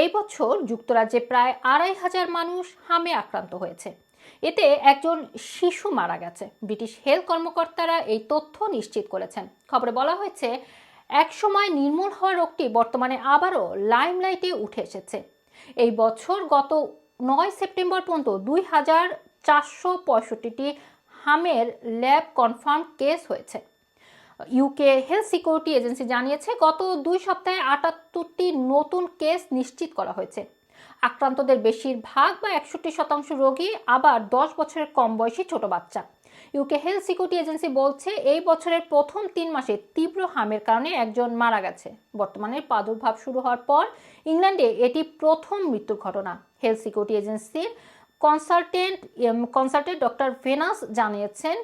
এই বছর যুক্তরাজ্যে প্রায় আড়াই হাজার মানুষ হামে আক্রান্ত হয়েছে। এতে একজন শিশু মারা গেছে। ব্রিটিশ হেলথ কর্মকর্তারা এই তথ্য নিশ্চিত করেছেন। খবরে বলা হয়েছে, একসময় নির্মূল হওয়া রোগটি বর্তমানে আবারও লাইমলাইটে উঠে এসেছে। এই বছর গত নয় সেপ্টেম্বর পর্যন্ত দুই হাজার চারশো পঁয়ষট্টিটি হামের ল্যাব কনফার্ম কেস হয়েছে। ইউকে হেলথ সিকিউরিটি এজেন্সি জানিয়েছে, গত দুই সপ্তাহে আটাত্তরটি নতুন কেস নিশ্চিত করা হয়েছে। আক্রান্তদের বেশিরভাগ বা একষট্টি শতাংশ রোগী, আবার দশ বছরের কম বয়সী ছোট বাচ্চা। ইউকে হেলথ সিকিউরিটি এজেন্সি বলছে, এই বছরের প্রথম তিন মাসে তীব্র হামের কারণে একজন মারা গেছে। বর্তমানে প্রাদুর্ভাব শুরু হওয়ার পর ইংল্যান্ডে এটি প্রথম মৃত্যুর ঘটনা। হেলথ সিকিউরিটি এজেন্সির কনসালটেন্ট কনসালটেন্ট ডক্টর ভেনাস জানিয়েছেন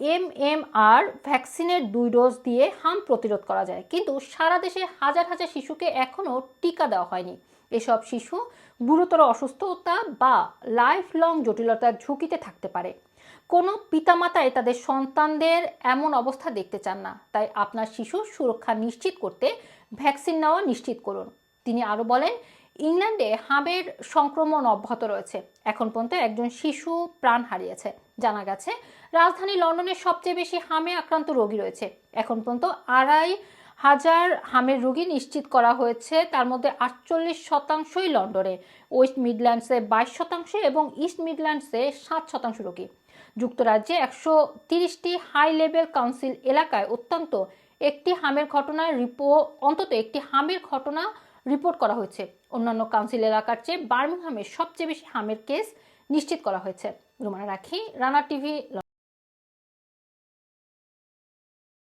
এমএমআর ভ্যাকসিনের দুই ডোজ দিয়ে হাম প্রতিরোধ করা যায়। কিন্তু সারা দেশে হাজার হাজার শিশুকে এখনও টিকা দেওয়া হয়নি। এসব শিশু গুরুতর অসুস্থতা বা লাইফ লং জটিলতার ঝুঁকিতে থাকতে পারে। কোনো পিতামাতাই তাদের সন্তানদের এমন অবস্থা দেখতে চান না। তাই আপনার শিশুর সুরক্ষা নিশ্চিত করতে ভ্যাকসিন নেওয়া নিশ্চিত করুন। তিনি আরও বলেন ইংল্যান্ডে হামের সংক্রমণ অব্যাহত রয়েছে। এখন পর্যন্ত একজন শিশু প্রাণ হারিয়েছে। জানা গেছে, রাজধানী লন্ডনে সবচেয়ে বেশি হামে আক্রান্ত রোগী রয়েছে। এখন পর্যন্ত আড়াই হাজার হামের রোগী নিশ্চিত করা হয়েছে। তার মধ্যে আটচল্লিশ শতাংশই লন্ডনে, ওয়েস্ট মিডল্যান্ডসে বাইশ শতাংশ এবং ইস্ট মিডল্যান্ডসে সাত শতাংশ রোগী। যুক্তরাজ্যে একশো তিরিশটি হাই লেভেল কাউন্সিল এলাকায় অত্যন্ত একটি হামের ঘটনার রিপো অন্তত একটি হামের ঘটনা রিপোর্ট করা হয়েছে। অন্যান্য কাউন্সিল এলাকার চেয়ে বার্মিংহামে সবচেয়ে বেশি হামের কেস নিশ্চিত করা হয়েছে। রুমানা রাখি, রানা টিভি